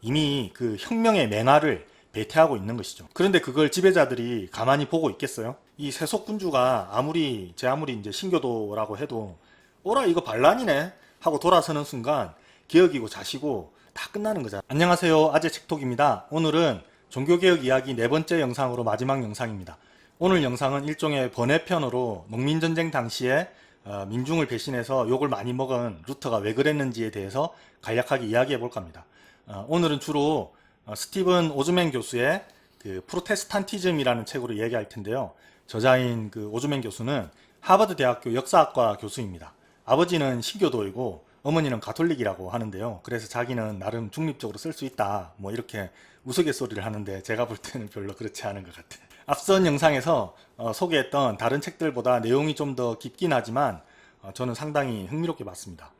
이미 그 혁명의 맹화를 배태하고 있는 것이죠. 그런데 그걸 지배자들이 가만히 보고 있겠어요? 이 세속군주가 아무리 제 아무리 이제 신교도라고 해도 오라 이거 반란이네 하고 돌아서는 순간 개혁이고 자시고 다 끝나는 거잖아. 안녕하세요. 아재 책톡입니다. 오늘은 종교개혁 이야기 네 번째 영상으로 마지막 영상입니다. 오늘 영상은 일종의 번외편으로 농민전쟁 당시에 어, 민중을 배신해서 욕을 많이 먹은 루터가 왜 그랬는지에 대해서 간략하게 이야기해 볼까 합니다. 어, 오늘은 주로 어, 스티븐 오즈맨 교수의 그 프로테스탄티즘이라는 책으로 얘기할 텐데요. 저자인 그 오즈맨 교수는 하버드 대학교 역사학과 교수입니다. 아버지는 신교도이고 어머니는 가톨릭이라고 하는데요. 그래서 자기는 나름 중립적으로 쓸 수 있다. 뭐 이렇게 우스갯소리를 하는데 제가 볼 때는 별로 그렇지 않은 것 같아요. 앞선 영상에서 어, 소개했던 다른 책들보다 내용이 좀 더 깊긴 하지만 어, 저는 상당히 흥미롭게 봤습니다.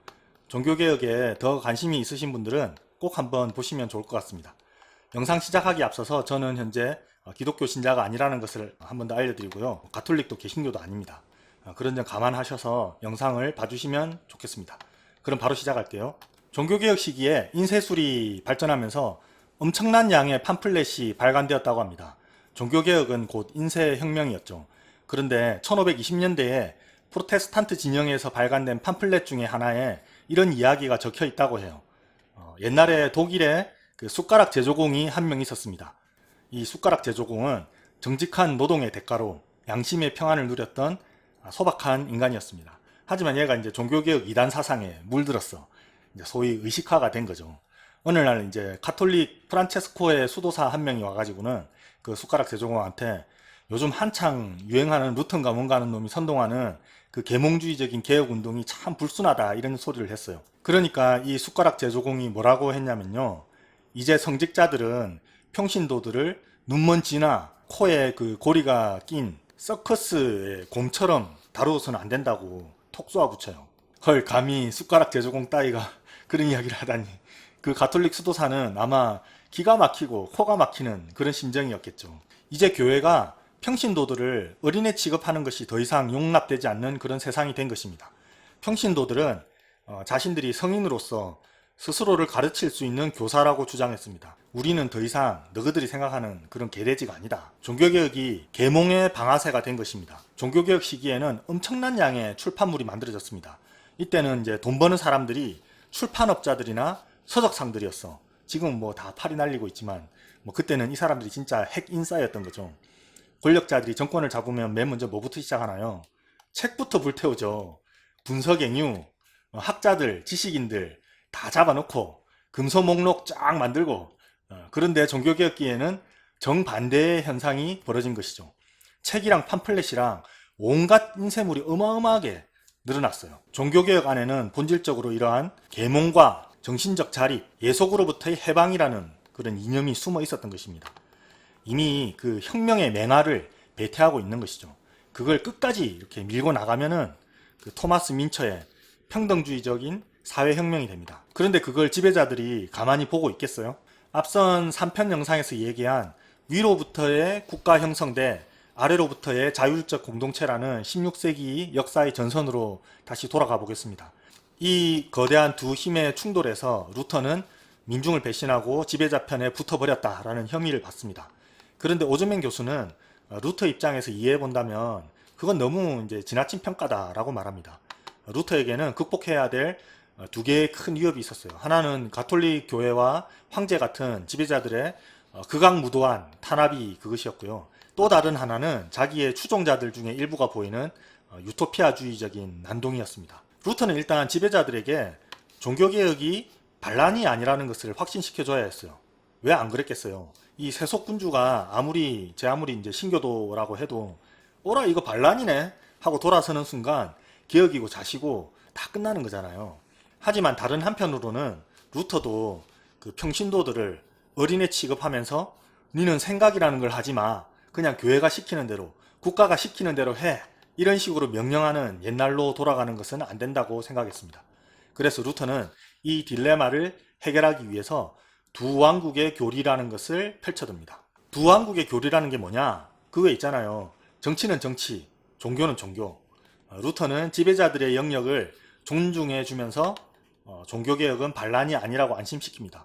종교개혁에 더 관심이 있으신 분들은 꼭 한번 보시면 좋을 것 같습니다. 영상 시작하기 앞서서 저는 현재 어, 기독교 신자가 아니라는 것을 한 번 더 알려드리고요. 가톨릭도 개신교도 아닙니다. 어, 그런 점 감안하셔서 영상을 봐주시면 좋겠습니다. 그럼 바로 시작할게요. 종교개혁 시기에 인쇄술이 발전하면서 엄청난 양의 팜플렛이 발간되었다고 합니다. 종교개혁은 곧 인쇄혁명이었죠. 그런데 1520년대에 프로테스탄트 진영에서 발간된 팜플렛 중에 하나에 이런 이야기가 적혀 있다고 해요. 어, 옛날에 독일에 그 숟가락 제조공이 한 명 있었습니다. 이 숟가락 제조공은 정직한 노동의 대가로 양심의 평안을 누렸던 아, 소박한 인간이었습니다. 하지만 얘가 이제 종교개혁 이단 사상에 물들었어. 이제 소위 의식화가 된 거죠. 어느 날 이제 카톨릭 프란체스코의 수도사 한 명이 와가지고는 그 숟가락 제조공한테 요즘 한창 유행하는 루턴가 뭔가 하는 놈이 선동하는 그 계몽주의적인 개혁 운동이 참 불순하다 이런 소리를 했어요. 그러니까 이 숟가락 제조공이 뭐라고 했냐면요. 이제 성직자들은 평신도들을 눈먼 지나 코에 그 고리가 낀 서커스의 곰처럼 다루어서는 안 된다고 톡 쏘아 붙여요. 헐 감히 숟가락 제조공 따위가 그런 이야기를 하다니 그 가톨릭 수도사는 아마 기가 막히고 코가 막히는 그런 심정이었겠죠. 이제 교회가 평신도들을 어린애 취급하는 것이 더 이상 용납되지 않는 그런 세상이 된 것입니다. 평신도들은 어, 자신들이 성인으로서 스스로를 가르칠 수 있는 교사라고 주장했습니다. 우리는 더 이상 너희들이 생각하는 그런 개돼지가 아니다. 종교개혁이 계몽의 방아쇠가 된 것입니다. 종교개혁 시기에는 엄청난 양의 출판물이 만들어졌습니다. 이때는 이제 돈 버는 사람들이 출판업자들이나 서적상들이었어. 지금 뭐 다 팔이 날리고 있지만 뭐 그때는 이 사람들이 진짜 핵 인싸였던 거죠. 권력자들이 정권을 잡으면 맨 먼저 뭐부터 시작하나요? 책부터 불태우죠. 분석행유, 어, 학자들, 지식인들 다 잡아놓고 금소 목록 쫙 만들고 어, 그런데 종교개혁기에는 정반대의 현상이 벌어진 것이죠. 책이랑 팜플렛이랑 온갖 인쇄물이 어마어마하게 늘어났어요. 종교개혁 안에는 본질적으로 이러한 계몽과 정신적 자립, 예속으로부터의 해방이라는 그런 이념이 숨어 있었던 것입니다. 이미 그 혁명의 맹화를 배태하고 있는 것이죠. 그걸 끝까지 이렇게 밀고 나가면은 그 토마스 민처의 평등주의적인 사회혁명이 됩니다. 그런데 그걸 지배자들이 가만히 보고 있겠어요? 앞선 3편 영상에서 얘기한 위로부터의 국가 형성 대 아래로부터의 자율적 공동체라는 16세기 역사의 전선으로 다시 돌아가 보겠습니다. 이 거대한 두 힘의 충돌에서 루터는 민중을 배신하고 지배자 편에 붙어버렸다라는 혐의를 받습니다. 그런데 오즈맨 교수는 어, 루터 입장에서 이해해 본다면 그건 너무 이제 지나친 평가다라고 말합니다. 루터에게는 극복해야 될 어, 두 개의 큰 위협이 있었어요. 하나는 가톨릭 교회와 황제 같은 지배자들의 어, 극악무도한 탄압이 그것이었고요. 또 다른 하나는 자기의 추종자들 중에 일부가 보이는 어, 유토피아주의적인 난동이었습니다. 루터는 일단 지배자들에게 종교개혁이 반란이 아니라는 것을 확신시켜줘야 했어요. 왜 안 그랬겠어요? 이 세속군주가 아무리 제 아무리 이제 신교도라고 해도 오라 이거 반란이네 하고 돌아서는 순간 개혁이고 자시고 다 끝나는 거잖아요. 하지만 다른 한편으로는 루터도 그 평신도들을 어린애 취급하면서 니는 생각이라는 걸 하지 마. 그냥 교회가 시키는 대로 국가가 시키는 대로 해. 이런 식으로 명령하는 옛날로 돌아가는 것은 안 된다고 생각했습니다. 그래서 루터는 이 딜레마를 해결하기 위해서 두 왕국의 교리라는 것을 펼쳐듭니다. 두 왕국의 교리라는 게 뭐냐? 그거 있잖아요. 정치는 정치, 종교는 종교. 어, 루터는 지배자들의 영역을 존중해 주면서 어, 종교개혁은 반란이 아니라고 안심시킵니다.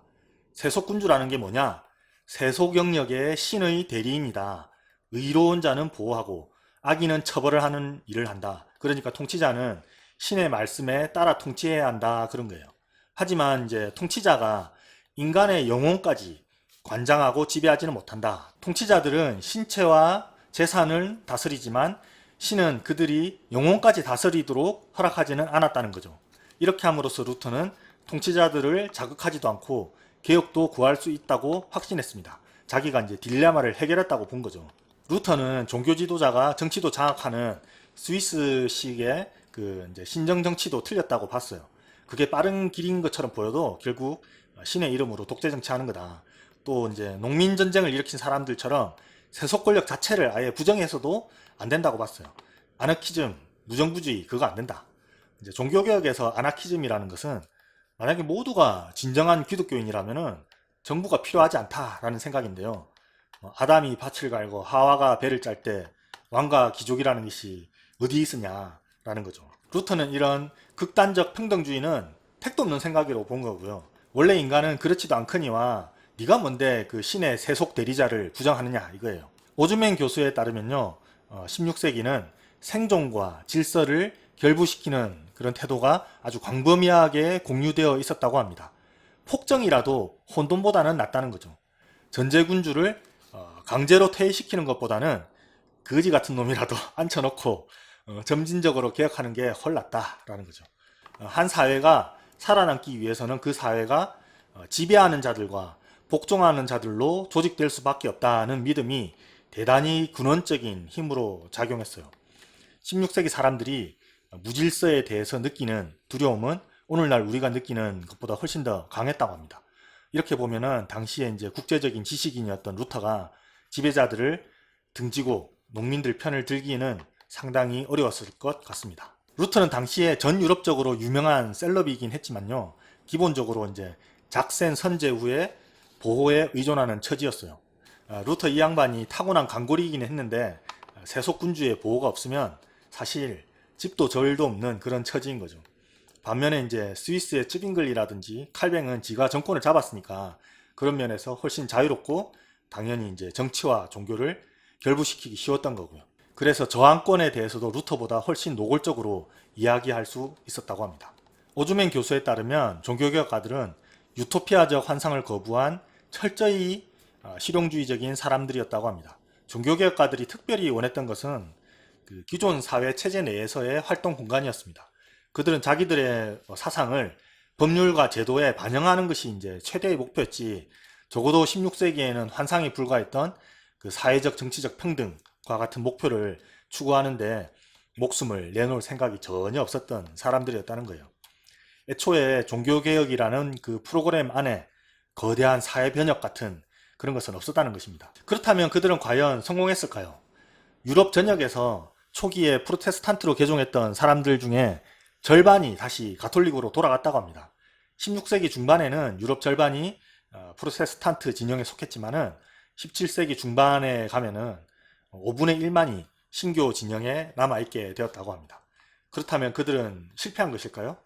세속군주라는 게 뭐냐? 세속 영역의 신의 대리인이다. 의로운 자는 보호하고 악인은 처벌을 하는 일을 한다. 그러니까 통치자는 신의 말씀에 따라 통치해야 한다. 그런 거예요. 하지만 이제 통치자가 인간의 영혼까지 관장하고 지배하지는 못한다. 통치자들은 신체와 재산을 다스리지만 신은 그들이 영혼까지 다스리도록 허락하지는 않았다는 거죠. 이렇게 함으로써 루터는 통치자들을 자극하지도 않고 개혁도 구할 수 있다고 확신했습니다. 자기가 이제 딜레마를 해결했다고 본 거죠. 루터는 종교 지도자가 정치도 장악하는 스위스식의 그 신정 정치도 틀렸다고 봤어요. 그게 빠른 길인 것처럼 보여도 결국 신의 이름으로 독재 정치하는 거다. 또 이제 농민 전쟁을 일으킨 사람들처럼 세속 권력 자체를 아예 부정해서도 안 된다고 봤어요. 아나키즘, 무정부주의 그거 안 된다. 이제 종교 개혁에서 아나키즘이라는 것은 만약에 모두가 진정한 기독교인이라면은 정부가 필요하지 않다라는 생각인데요. 어, 아담이 밭을 갈고 하와가 배를 짤 때 왕과 귀족이라는 것이 어디 있으냐라는 거죠. 루터는 이런 극단적 평등주의는 택도 없는 생각이라고 본 거고요. 원래 인간은 그렇지도 않거니와 네가 뭔데 그 신의 세속 대리자를 부정하느냐 이거예요. 오즈맨 교수에 따르면요. 어, 16세기는 생존과 질서를 결부시키는 그런 태도가 아주 광범위하게 공유되어 있었다고 합니다. 폭정이라도 혼돈보다는 낫다는 거죠. 전제군주를 어, 강제로 퇴위시키는 것보다는 거지 같은 놈이라도 앉혀놓고 어, 점진적으로 개혁하는 게 훨 낫다라는 거죠. 어, 한 사회가 살아남기 위해서는 그 사회가 어, 지배하는 자들과 복종하는 자들로 조직될 수밖에 없다는 믿음이 대단히 근원적인 힘으로 작용했어요. 16세기 사람들이 무질서에 대해서 느끼는 두려움은 오늘날 우리가 느끼는 것보다 훨씬 더 강했다고 합니다. 이렇게 보면은 당시에 이제 국제적인 지식인이었던 루터가 지배자들을 등지고 농민들 편을 들기에는 상당히 어려웠을 것 같습니다. 루터는 당시에 전 유럽적으로 유명한 셀럽이긴 했지만요. 기본적으로 이제 작센 선제 후에 보호에 의존하는 처지였어요. 아, 루터 이 양반이 타고난 강골이긴 했는데 아, 세속군주의 보호가 없으면 사실 집도 절도 없는 그런 처지인 거죠. 반면에 이제 스위스의 쯔빙글이라든지 칼뱅은 지가 정권을 잡았으니까 그런 면에서 훨씬 자유롭고 당연히 이제 정치와 종교를 결부시키기 쉬웠던 거고요. 그래서 저항권에 대해서도 루터보다 훨씬 노골적으로 이야기할 수 있었다고 합니다. 오즈맨 교수에 따르면 종교개혁가들은 유토피아적 환상을 거부한 철저히 어, 실용주의적인 사람들이었다고 합니다. 종교개혁가들이 특별히 원했던 것은 그 기존 사회 체제 내에서의 활동 공간이었습니다. 그들은 자기들의 어, 사상을 법률과 제도에 반영하는 것이 이제 최대의 목표였지 적어도 16세기에는 환상에 불과했던 그 사회적 정치적 평등과 같은 목표를 추구하는데 목숨을 내놓을 생각이 전혀 없었던 사람들이었다는 거예요. 애초에 종교개혁이라는 그 프로그램 안에 거대한 사회 변혁 같은 그런 것은 없었다는 것입니다. 그렇다면 그들은 과연 성공했을까요? 유럽 전역에서 초기에 프로테스탄트로 개종했던 사람들 중에 절반이 다시 가톨릭으로 돌아갔다고 합니다. 16세기 중반에는 유럽 절반이 어, 프로테스탄트 진영에 속했지만은 17세기 중반에 가면은 5분의 1만이 신교 진영에 남아있게 되었다고 합니다. 그렇다면 그들은 실패한 것일까요?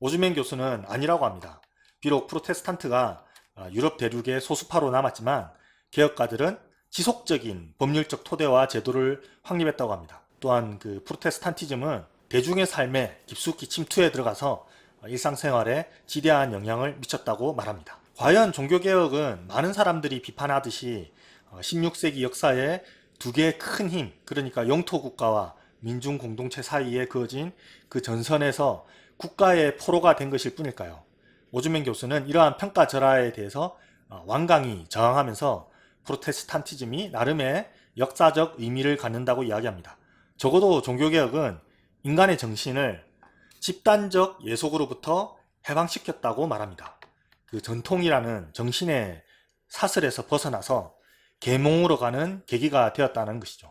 오즈맨 교수는 아니라고 합니다. 비록 프로테스탄트가 어, 유럽 대륙의 소수파로 남았지만 개혁가들은 지속적인 법률적 토대와 제도를 확립했다고 합니다. 또한 그 프로테스탄티즘은 대중의 삶에 깊숙이 침투해 들어가서 일상생활에 지대한 영향을 미쳤다고 말합니다. 과연 종교개혁은 많은 사람들이 비판하듯이 16세기 역사에 두 개의 큰 힘, 그러니까 영토 국가와 민중 공동체 사이에 그어진 그 전선에서 국가의 포로가 된 것일 뿐일까요? 오즈맨 교수는 이러한 평가절하에 대해서 어, 완강히 저항하면서 프로테스탄티즘이 나름의 역사적 의미를 갖는다고 이야기합니다. 적어도 종교개혁은 인간의 정신을 집단적 예속으로부터 해방시켰다고 말합니다. 그 전통이라는 정신의 사슬에서 벗어나서 계몽으로 가는 계기가 되었다는 것이죠.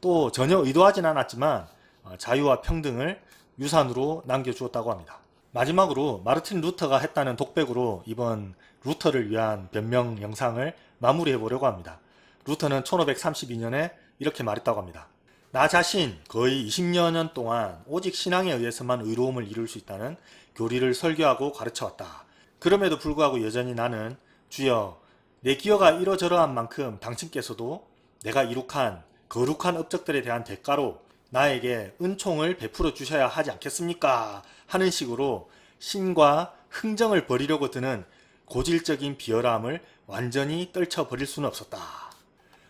또 전혀 의도하진 않았지만 어, 자유와 평등을 유산으로 남겨주었다고 합니다. 마지막으로 마르틴 루터가 했다는 독백으로 이번 루터를 위한 변명 영상을 마무리해 보려고 합니다. 루터는 1532년에 이렇게 말했다고 합니다. 나 자신 거의 20여 년 동안 오직 신앙에 의해서만 의로움을 이룰 수 있다는 교리를 설교하고 가르쳐 왔다. 그럼에도 불구하고 여전히 나는 주여 내 기여가 이러저러한 만큼 당신께서도 내가 이룩한 거룩한 업적들에 대한 대가로 나에게 은총을 베풀어 주셔야 하지 않겠습니까? 하는 식으로 신과 흥정을 벌이려고 드는 고질적인 비열함을 완전히 떨쳐버릴 수는 없었다.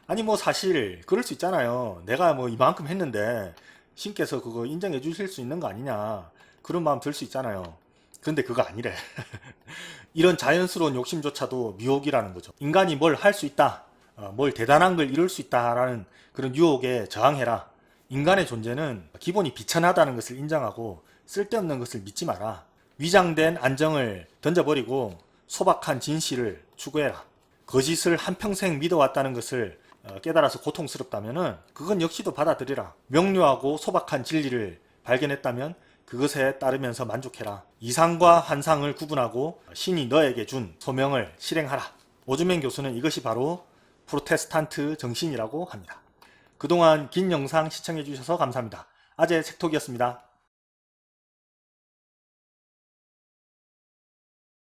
아니 뭐 사실 그럴 수 있잖아요. 내가 뭐 이만큼 했는데 신께서 그거 인정해 주실 수 있는 거 아니냐 그런 마음 들 수 있잖아요. 근데 그거 아니래. 이런 자연스러운 욕심조차도 미혹이라는 거죠. 인간이 뭘 할 수 있다, 어, 뭘 대단한 걸 이룰 수 있다라는 그런 유혹에 저항해라. 인간의 존재는 기본이 비천하다는 것을 인정하고 쓸데없는 것을 믿지 마라. 위장된 안정을 던져버리고 소박한 진실을 추구해라. 거짓을 한평생 믿어왔다는 것을 어, 깨달아서 고통스럽다면은 그건 역시도 받아들이라. 명료하고 소박한 진리를 발견했다면 그것에 따르면서 만족해라. 이상과 환상을 구분하고 신이 너에게 준 소명을 실행하라. 오주맨 교수는 이것이 바로 프로테스탄트 정신이라고 합니다. 그동안 긴 영상 시청해주셔서 감사합니다. 아재 색톡이었습니다.